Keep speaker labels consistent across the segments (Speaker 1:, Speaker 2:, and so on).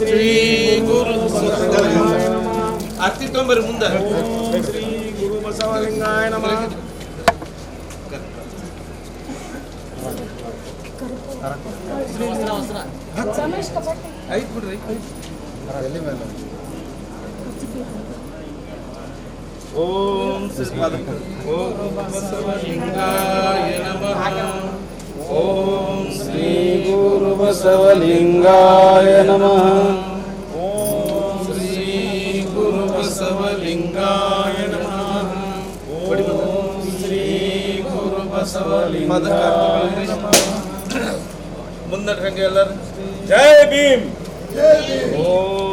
Speaker 1: ಶ್ರೀ ಗುರು ಅರ್ತಿ ತೊಂಬರಿ ಮುಂದೆ
Speaker 2: ಶ್ರೀ ಗುರು ಬಸವಲಿಂಗಾಯ ನಮಃ
Speaker 1: ಐತ್ ಬಿಡ್ರಿ ಓಂ ಶ್ರೀ ಓಂ ಬಸವಲಿಂಗಾಯ ನಮಃ ಓಂ ಶ್ರೀ ಗುರು
Speaker 2: ಬಸವಲಿಂಗಾಯ ನಮಃ
Speaker 1: ಓಂ ಶ್ರೀ ಗುರು ಬಸವಲಿಂಗಾಯ ನಮಃ ಓಂ ಶ್ರೀ ಗುರು ಬಸವಲಿಂಗಾಯ ನಮಃ ಮುಂದಕ್ಕೆ ಹಂಗೆ ಎಲ್ಲರೂ
Speaker 2: ಜೈ ಭೀಮ್
Speaker 1: ಓಂ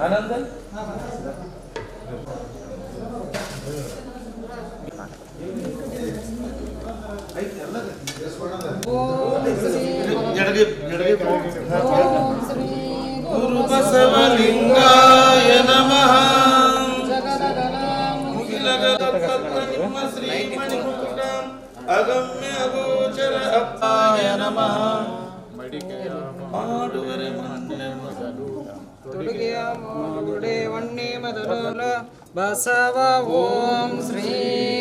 Speaker 1: ಆನಂದ ಎಡಗೆ ಗುರು ಬಸವಲಿಂಗಾಯ ಅಗಮ್ಯ ಗೋಚರ ಅಪ್ಪಾಯ ನಮಃ. ಮಾಡುವರೆ
Speaker 3: ತುಡುಗೆಯ ಮೂಗುಡೆ ವಣ್ಣೆ ಮೊದಲ ಬಸವ ಓಂ ಶ್ರೀ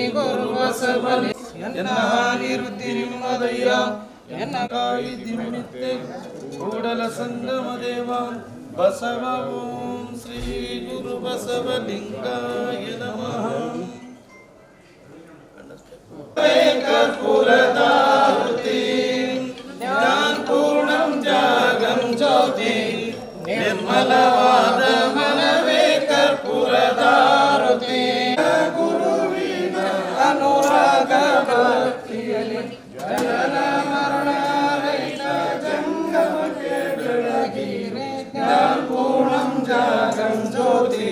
Speaker 3: ಗುರು ಬಸವಲಿ.
Speaker 1: ಎನ್ನ ಹಾನಿರುತ್ತಿ ನಿಮ್ಮದಯ್ಯ ಎನ್ನ ಕಾಯಿ ದಿಮಿತ್ತೆ ಕೂಡಲ ಸಂಗಮ ದೇವ. ಬಸವ ಓಂ ಶ್ರೀ ಗುರು ಬಸವಲಿಂಗಾಯ ನಮಃ.
Speaker 3: कर्पूरदारुति ज्ञानपूर्णं जागं ज्योति निर्मलवादमनवे कर्पूरदारुति गुरुवीण अनुरागभक्ति ज्ञानपूर्णं जागं ज्योति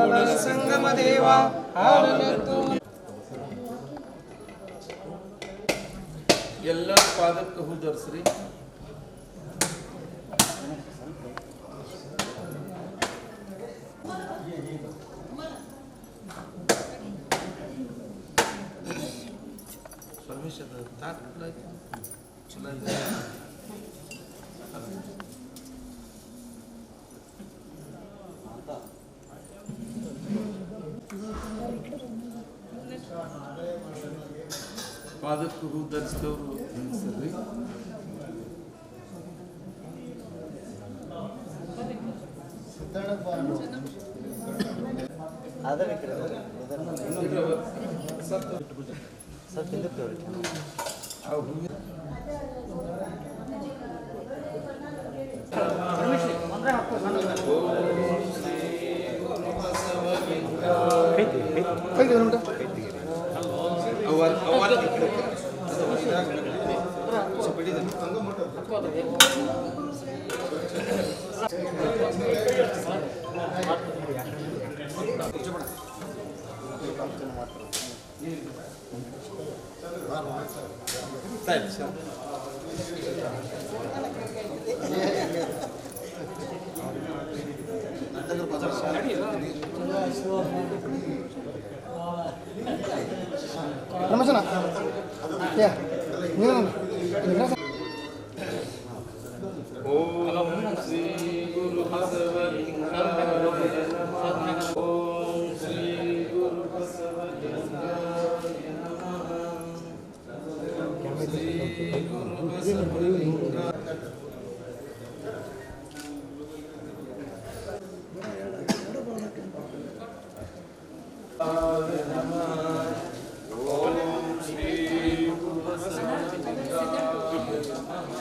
Speaker 3: ಕೂಡಲ ಸಂಗಮ ದೇವ
Speaker 1: ಎಲ್ಲ ಪಾದಕ್ಕೆ ಹೂ ಧರಿಸ್ರಿ ಪರಮೇಶ್ವರ ಚಲೋ ಪಾದಕ್ಕೆ ಹೂ ಧರಿಸಿದವರು ಕೈ ಅವರ್
Speaker 4: ರಮೇಶನ ಯಾ ನೀವು
Speaker 1: ಓಂ ಶ್ರೀ ಗುರು ಬಸವಲಿಂಗಾಯ ನಮಃ ಓಂ ಶ್ರೀ ಗುರು ಬಸವಲಿಂಗಾಯ ನಮಃ ಶ್ರೀ ಗುರು ಬಸವಲಿಂಗಾಯ ಓಂ ಶ್ರೀ ಗುರು ಬಸವಲಿಂಗಾಯ ನಮಃ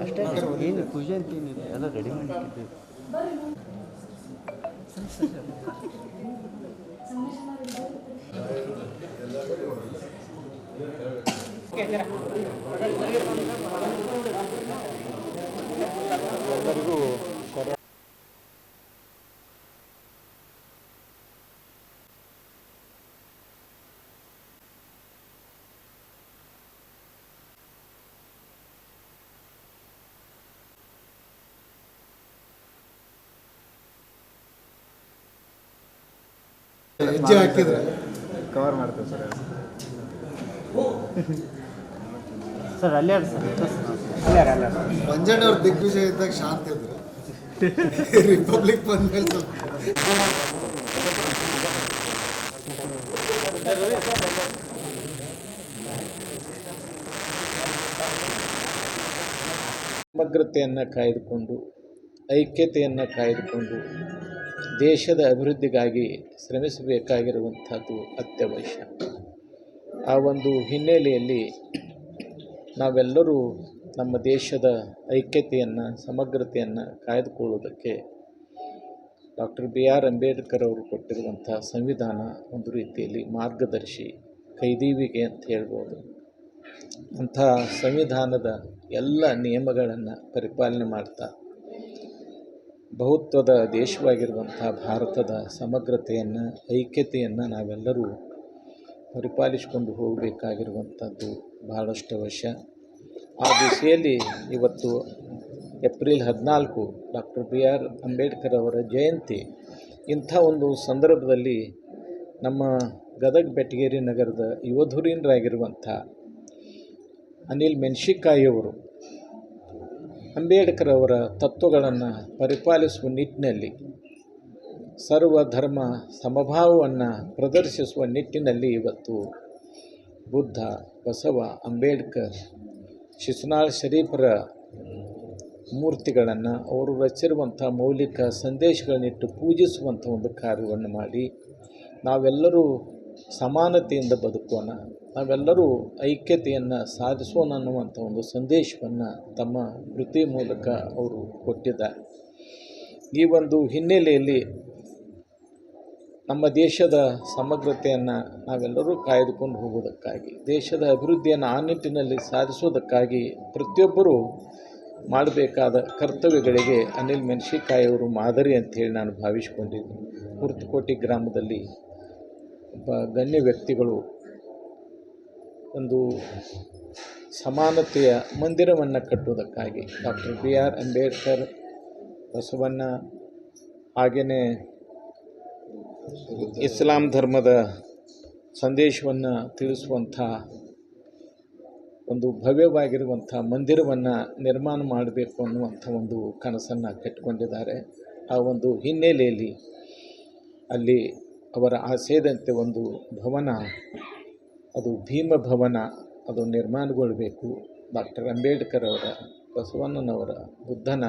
Speaker 3: ಅಷ್ಟೇ ಏನು ಪೂಜೆ ಅಂತ ಏನಿದೆ ಎಲ್ಲ ರೆಡಿ ಮಾಡಿಟ್ಟಿದ್ದೀವಿ
Speaker 4: ಹೆಜ್ಜೆ ಹಾಕಿದ್ರೆ.
Speaker 3: ಕವರ್ ಮಾಡ್ತೇವೆ ಸರ್. ಸರ್ ಅಲ್ಲೇ ಸರ್? ಅಲ್ಲೇ ಅಲ್ಲೇ
Speaker 4: ಮಂಜಣ್ಣವ್ರ ದಿಗ್ವಿಜಯ ಇದ್ದಾಗ ಶಾಂತಿ ಇದ್ರು. ರಿಪಬ್ಲಿಕ್ ಬಂದ್ಮೇಲೆ
Speaker 5: ಸಮಗ್ರತೆಯನ್ನು ಕಾಯ್ದುಕೊಂಡು ಐಕ್ಯತೆಯನ್ನು ಕಾಯ್ದುಕೊಂಡು ದೇಶದ ಅಭಿವೃದ್ಧಿಗಾಗಿ ಶ್ರಮಿಸಬೇಕಾಗಿರುವಂಥದ್ದು ಅತ್ಯವಶ್ಯ. ಆ ಒಂದು ಹಿನ್ನೆಲೆಯಲ್ಲಿ ನಾವೆಲ್ಲರೂ ನಮ್ಮ ದೇಶದ ಐಕ್ಯತೆಯನ್ನು, ಸಮಗ್ರತೆಯನ್ನು ಕಾಯ್ದುಕೊಳ್ಳುವುದಕ್ಕೆ ಡಾಕ್ಟರ್ ಬಿ ಆರ್ ಅಂಬೇಡ್ಕರ್ ಅವರು ಕೊಟ್ಟಿರುವಂಥ ಸಂವಿಧಾನ ಒಂದು ರೀತಿಯಲ್ಲಿ ಮಾರ್ಗದರ್ಶಿ, ಕೈದೀವಿಗೆ ಅಂತ ಹೇಳ್ಬೋದು. ಅಂಥ ಸಂವಿಧಾನದ ಎಲ್ಲ ನಿಯಮಗಳನ್ನು ಪರಿಪಾಲನೆ ಮಾಡ್ತಾ ಬಹುತ್ವದ ದೇಶವಾಗಿರುವಂಥ ಭಾರತದ ಸಮಗ್ರತೆಯನ್ನು, ಐಕ್ಯತೆಯನ್ನು ನಾವೆಲ್ಲರೂ ಪರಿಪಾಲಿಸಿಕೊಂಡು ಹೋಗಬೇಕಾಗಿರುವಂಥದ್ದು ಬಹಳಷ್ಟು ಅವಶ್ಯ. ಆ ದಿಸೆಯಲ್ಲಿ ಇವತ್ತು ಏಪ್ರಿಲ್ ಹದಿನಾಲ್ಕು ಡಾಕ್ಟರ್ ಬಿ ಆರ್ ಅಂಬೇಡ್ಕರ್ ಅವರ ಜಯಂತಿ. ಇಂಥ ಒಂದು ಸಂದರ್ಭದಲ್ಲಿ ನಮ್ಮ ಗದಗ ಬೆಟಗೇರಿ ನಗರದ ಯುವಧುರೀನರಾಗಿರುವಂಥ ಅನಿಲ್ ಮೆಣಸಿಕಾಯಿಯವರು ಅಂಬೇಡ್ಕರ್ ಅವರ ತತ್ವಗಳನ್ನು ಪರಿಪಾಲಿಸುವ ನಿಟ್ಟಿನಲ್ಲಿ, ಸರ್ವ ಧರ್ಮ ಸಮಭಾವವನ್ನು ಪ್ರದರ್ಶಿಸುವ ನಿಟ್ಟಿನಲ್ಲಿ ಇವತ್ತು ಬುದ್ಧ, ಬಸವ, ಅಂಬೇಡ್ಕರ್ ಶಿಶುನಾಳ್ ಶರೀಫರ ಮೂರ್ತಿಗಳನ್ನು ಅವರು ರಚಿರುವಂಥ ಮೌಲಿಕ ಸಂದೇಶಗಳನ್ನಿಟ್ಟು ಪೂಜಿಸುವಂಥ ಒಂದು ಕಾರ್ಯವನ್ನು ಮಾಡಿ ನಾವೆಲ್ಲರೂ ಸಮಾನತೆಯಿಂದ ಬದುಕೋಣ ನಾವೆಲ್ಲರೂ ಐಕ್ಯತೆಯನ್ನು ಸಾಧಿಸೋಣ ಅನ್ನುವಂಥ ಒಂದು ಸಂದೇಶವನ್ನು ತಮ್ಮ ಕೃತಿ ಮೂಲಕ ಅವರು ಕೊಟ್ಟಿದ್ದಾರೆ. ಈ ಒಂದು ಹಿನ್ನೆಲೆಯಲ್ಲಿ ನಮ್ಮ ದೇಶದ ಸಮಗ್ರತೆಯನ್ನು ನಾವೆಲ್ಲರೂ ಕಾಯ್ದುಕೊಂಡು ಹೋಗೋದಕ್ಕಾಗಿ ದೇಶದ ಅಭಿವೃದ್ಧಿಯನ್ನು ಆ ನಿಟ್ಟಿನಲ್ಲಿ ಸಾಧಿಸೋದಕ್ಕಾಗಿ ಪ್ರತಿಯೊಬ್ಬರೂ ಮಾಡಬೇಕಾದ ಕರ್ತವ್ಯಗಳಿಗೆ ಅನಿಲ್ ಮೆಣಸಿಕಾಯಿಯವರು ಮಾದರಿ ಅಂತ ಹೇಳಿ ನಾನು ಭಾವಿಸಿಕೊಂಡಿದ್ದೀನಿ. ಕುರ್ತಕೋಟಿ ಗ್ರಾಮದಲ್ಲಿ ಒಬ್ಬ ಗಣ್ಯ ವ್ಯಕ್ತಿಗಳು ಒಂದು ಸಮಾನತೆಯ ಮಂದಿರವನ್ನು ಕಟ್ಟುವುದಕ್ಕಾಗಿ doctor B R Ambedkar Basavanna ಹಾಗೆಯೇ ಇಸ್ಲಾಂ ಧರ್ಮದ ಸಂದೇಶವನ್ನು ತಿಳಿಸುವಂಥ ಒಂದು ಭವ್ಯವಾಗಿರುವಂಥ ಮಂದಿರವನ್ನು ನಿರ್ಮಾಣ ಮಾಡಬೇಕು ಅನ್ನುವಂಥ ಒಂದು ಕನಸನ್ನು ಕಟ್ಟಿಕೊಂಡಿದ್ದಾರೆ. ಆ ಒಂದು ಹಿನ್ನೆಲೆಯಲ್ಲಿ ಅಲ್ಲಿ ಅವರ ಆಸೆಯದಂತೆ ಒಂದು ಭವನ, ಅದು ಭೀಮ ಭವನ, ಅದು ನಿರ್ಮಾಣಗೊಳ್ಳಬೇಕು ಡಾಕ್ಟರ್ ಅಂಬೇಡ್ಕರ್ ಅವರ, ಬಸವಣ್ಣನವರ, ಬುದ್ಧನ,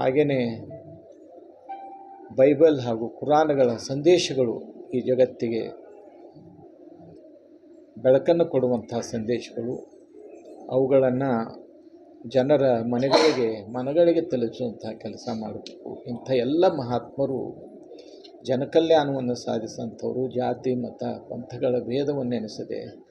Speaker 5: ಹಾಗೆಯೇ ಬೈಬಲ್ ಹಾಗೂ ಕುರಾನ್ಗಳ ಸಂದೇಶಗಳು ಈ ಜಗತ್ತಿಗೆ ಬೆಳಕನ್ನು ಕೊಡುವಂಥ ಸಂದೇಶಗಳು. ಅವುಗಳನ್ನು ಜನರ ಮನೆಗಳಿಗೆ, ಮನಗಳಿಗೆ ತಲುಪಿಸುವಂಥ ಕೆಲಸ ಮಾಡಬೇಕು. ಇಂಥ ಎಲ್ಲ ಮಹಾತ್ಮರು ಜನಕಲ್ಯಾಣವನ್ನು ಸಾಧಿಸುವಂಥವರು ಜಾತಿ, ಮತ, ಪಂಥಗಳ ಭೇದವನ್ನೆನಿಸದೆ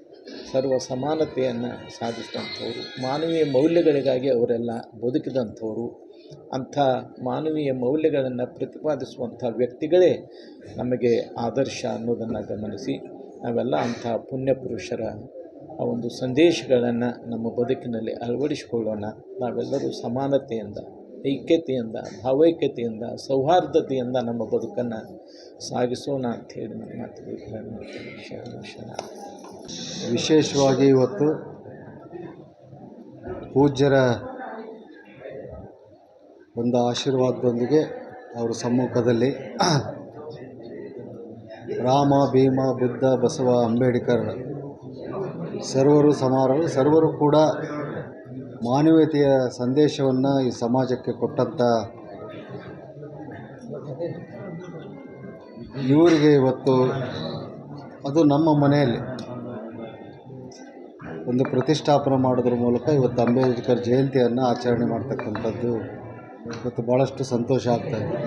Speaker 5: ಸರ್ವ ಸಮಾನತೆಯನ್ನು ಸಾಧಿಸಿದಂಥವ್ರು, ಮಾನವೀಯ ಮೌಲ್ಯಗಳಿಗಾಗಿ ಅವರೆಲ್ಲ ಬದುಕಿದಂಥವರು, ಅಂಥ ಮಾನವೀಯ ಮೌಲ್ಯಗಳನ್ನು ಪ್ರತಿಪಾದಿಸುವಂಥ ವ್ಯಕ್ತಿಗಳೇ ನಮಗೆ ಆದರ್ಶ ಅನ್ನೋದನ್ನು ಗಮನಿಸಿ ನಾವೆಲ್ಲ ಅಂಥ ಪುಣ್ಯ ಪುರುಷರ ಆ ಒಂದು ಸಂದೇಶಗಳನ್ನು ನಮ್ಮ ಬದುಕಿನಲ್ಲಿ ಅಳವಡಿಸಿಕೊಳ್ಳೋಣ. ನಾವೆಲ್ಲರೂ ಸಮಾನತೆಯಿಂದ ಐಕ್ಯತೆಯಿಂದ ಭಾವೈಕ್ಯತೆಯಿಂದ, ಸೌಹಾರ್ದತೆಯಿಂದ ನಮ್ಮ ಬದುಕನ್ನು ಸಾಗಿಸೋಣ ಅಂಥೇಳಿ ನನ್ನ ಮಾತು
Speaker 6: ವಿಶೇಷವಾಗಿ ಇವತ್ತು ಪೂಜ್ಯರ ಒಂದು ಆಶೀರ್ವಾದದೊಂದಿಗೆ ಅವರ ಸಮ್ಮುಖದಲ್ಲಿ ರಾಮ, ಭೀಮ, ಬುದ್ಧ, ಬಸವ, ಅಂಬೇಡ್ಕರ್ ಸರ್ವರು ಸಮಾರರು ಸರ್ವರು ಕೂಡ ಮಾನವೀಯತೆಯ ಸಂದೇಶವನ್ನು ಈ ಸಮಾಜಕ್ಕೆ ಕೊಟ್ಟಂಥ ಇವರಿಗೆ ಇವತ್ತು ಅದು ನಮ್ಮ ಮನೆಯಲ್ಲಿ ಒಂದು ಪ್ರತಿಷ್ಠಾಪನೆ ಮಾಡೋದ್ರ ಮೂಲಕ ಇವತ್ತು ಅಂಬೇಡ್ಕರ್ ಜಯಂತಿಯನ್ನು ಆಚರಣೆ ಮಾಡ್ತಕ್ಕಂಥದ್ದು ಇವತ್ತು ಭಾಳಷ್ಟು ಸಂತೋಷ ಆಗ್ತಾ ಇದೆ.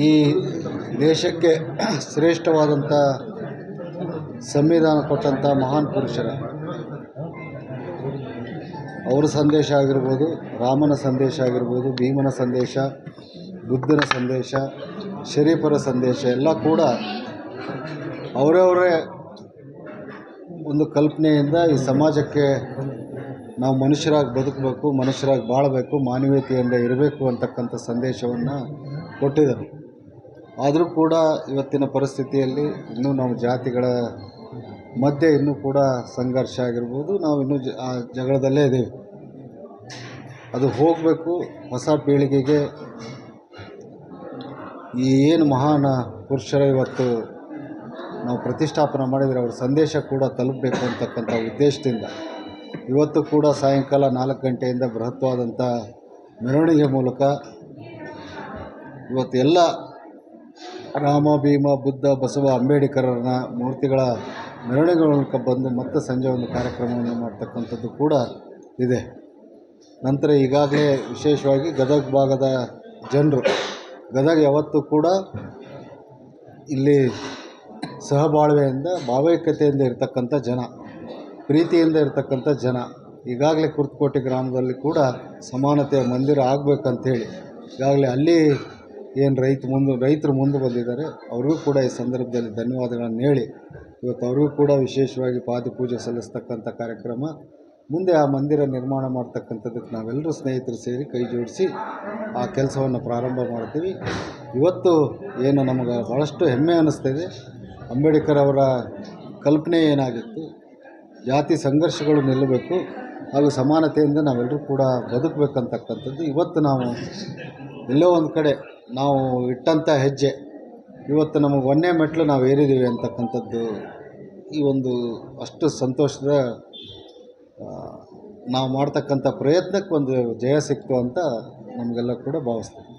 Speaker 6: ಈ ದೇಶಕ್ಕೆ ಶ್ರೇಷ್ಠವಾದಂಥ ಸಂವಿಧಾನ ಕೊಟ್ಟಂಥ ಮಹಾನ್ ಪುರುಷರ. ಅವರ ಸಂದೇಶ ಆಗಿರ್ಬೋದು, ರಾಮನ ಸಂದೇಶ ಆಗಿರ್ಬೋದು, ಭೀಮನ ಸಂದೇಶ, ಬುದ್ಧನ ಸಂದೇಶ, ಶರೀಫರ ಸಂದೇಶ ಎಲ್ಲ ಕೂಡ ಅವರವರೇ ಒಂದು ಕಲ್ಪನೆಯಿಂದ ಈ ಸಮಾಜಕ್ಕೆ ನಾವು ಮನುಷ್ಯರಾಗಿ ಬದುಕಬೇಕು, ಮನುಷ್ಯರಾಗಿ ಬಾಳಬೇಕು, ಮಾನವೀಯತೆಯಿಂದ ಇರಬೇಕು ಅಂತಕ್ಕಂಥ ಸಂದೇಶವನ್ನು ಕೊಟ್ಟಿದ್ದಾರೆ. ಆದರೂ ಕೂಡ ಇವತ್ತಿನ ಪರಿಸ್ಥಿತಿಯಲ್ಲಿ ಇನ್ನೂ ನಾವು ಜಾತಿಗಳ ಮಧ್ಯೆ ಇನ್ನೂ ಕೂಡ ಸಂಘರ್ಷ ಆಗಿರ್ಬೋದು. ನಾವು ಇನ್ನೂ ಜ, ಆ ಜಗಳದಲ್ಲೇ ಇದ್ದೀವಿ. ಅದು ಹೋಗಬೇಕು. ಹೊಸ ಪೀಳಿಗೆಗೆ ಈ ಏನು ಮಹಾನ್ ಪುರುಷರ ಇವತ್ತು ನಾವು ಪ್ರತಿಷ್ಠಾಪನೆ ಮಾಡಿದರೆ ಅವ್ರ ಸಂದೇಶ ಕೂಡ ತಲುಪಬೇಕು ಅಂತಕ್ಕಂಥ ಉದ್ದೇಶದಿಂದ ಇವತ್ತು ಕೂಡ ಸಾಯಂಕಾಲ ನಾಲ್ಕು ಗಂಟೆಯಿಂದ ಬೃಹತ್ವಾದಂಥ ಮೆರವಣಿಗೆ ಮೂಲಕ ಇವತ್ತು ಎಲ್ಲ ರಾಮ ಭೀಮ ಬುದ್ಧ ಬಸವ ಅಂಬೇಡ್ಕರನ್ನ ಮೂರ್ತಿಗಳ ಮೆರವಣಿಗೆ ಮೂಲಕ ಬಂದು ಮತ್ತೆ ಸಂಜೆ ಒಂದು ಕಾರ್ಯಕ್ರಮವನ್ನು ಮಾಡ್ತಕ್ಕಂಥದ್ದು ಕೂಡ ಇದೆ. ನಂತರ ಈಗಾಗಲೇ ವಿಶೇಷವಾಗಿ ಗದಗ ಭಾಗದ ಜನರು, ಗದಗ ಯಾವತ್ತೂ ಕೂಡ ಇಲ್ಲಿ ಸಹಬಾಳ್ವೆಯಿಂದ, ಭಾವೈಕ್ಯತೆಯಿಂದ ಇರತಕ್ಕಂಥ ಜನ, ಪ್ರೀತಿಯಿಂದ ಇರತಕ್ಕಂಥ ಜನ, ಈಗಾಗಲೇ ಕುರ್ತಕೋಟೆ ಗ್ರಾಮದಲ್ಲಿ ಕೂಡ ಸಮಾನತೆಯ ಮಂದಿರ ಆಗಬೇಕಂತೇಳಿ ಈಗಾಗಲೇ ಅಲ್ಲಿ ಏನು ರೈತ ಮುಂದೆ, ರೈತರು ಮುಂದೆ ಬಂದಿದ್ದಾರೆ, ಅವ್ರಿಗೂ ಕೂಡ ಈ ಸಂದರ್ಭದಲ್ಲಿ ಧನ್ಯವಾದಗಳನ್ನು ಹೇಳಿ, ಇವತ್ತು ಅವ್ರಿಗೂ ಕೂಡ ವಿಶೇಷವಾಗಿ ಪಾದಪೂಜೆ ಸಲ್ಲಿಸ್ತಕ್ಕಂಥ ಕಾರ್ಯಕ್ರಮ, ಮುಂದೆ ಆ ಮಂದಿರ ನಿರ್ಮಾಣ ಮಾಡ್ತಕ್ಕಂಥದ್ದಕ್ಕೆ ನಾವೆಲ್ಲರೂ ಸ್ನೇಹಿತರು ಸೇರಿ ಕೈ ಜೋಡಿಸಿ ಆ ಕೆಲಸವನ್ನು ಪ್ರಾರಂಭ ಮಾಡ್ತೀವಿ. ಇವತ್ತು ಏನು ನಮಗೆ ಭಾಳಷ್ಟು ಹೆಮ್ಮೆ ಅನ್ನಿಸ್ತಿದೆ ಅಂಬೇಡ್ಕರ್ ಅವರ ಕಲ್ಪನೆ ಏನಾಗಿತ್ತು, ಜಾತಿ ಸಂಘರ್ಷಗಳು ನಿಲ್ಲಬೇಕು, ಹಾಗೂ ಸಮಾನತೆಯಿಂದ ನಾವೆಲ್ಲರೂ ಕೂಡ ಬದುಕಬೇಕಂತಕ್ಕಂಥದ್ದು. ಇವತ್ತು ನಾವು ಎಲ್ಲೋ ಒಂದು ಕಡೆ ನಾವು ಇಟ್ಟಂಥ ಹೆಜ್ಜೆ. ಇವತ್ತು ನಮಗೆ ಒಂದೇ ಮೆಟ್ಲು ನಾವು ಏರಿದ್ದೀವಿ ಅಂತಕ್ಕಂಥದ್ದು ಈ ಒಂದು ಅಷ್ಟು ಸಂತೋಷದ ನಾವು ಮಾಡ್ತಕ್ಕಂಥ ಪ್ರಯತ್ನಕ್ಕೆ ಒಂದು ಜಯ ಸಿಕ್ತು ಅಂತ ನಮಗೆಲ್ಲ ಕೂಡ ಭಾವಿಸ್ತೀವಿ.